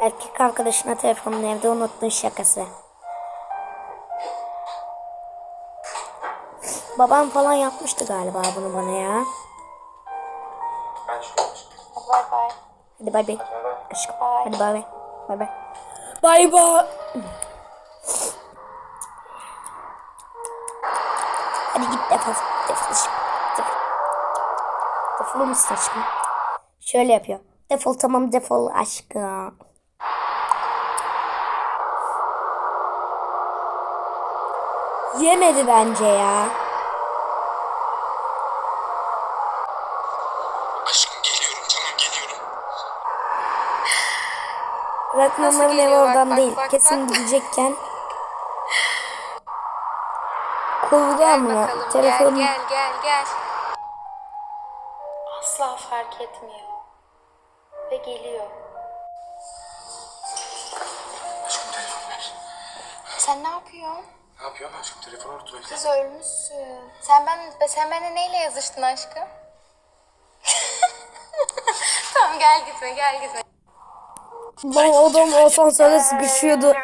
Erkek arkadaşına telefonunu evde unuttun şakası. Babam falan yapmıştı galiba bunu bana ya. Bay bay. Hadi bay bay. Aşkım. Bye. Hadi bay bay. Bay bay. Bay bay. Hadi git defol. Defol aşkım. Defol. Defol musun aşkım? Şöyle yapıyor. Defol tamam defol aşkım. Yemedi bence ya. Aşkım geliyorum tamam geliyorum. Onların evi oradan bak, değil. bak, Kesin bak. gidecekken. Kovdu Gel ama bakalım. telefon Gel gel gel gel. Asla fark etmiyor. Ve geliyor. Aşkım telefon ver. Sen ne yapıyorsun? Ne yapıyorsun aşkım telefonu unuttum evde. Kız ölmüşsün. Sen ben sen benimle neyle yazıştın aşkım? tamam gel gitme gel gitme. Lan adam asansöre sıkışıyordu.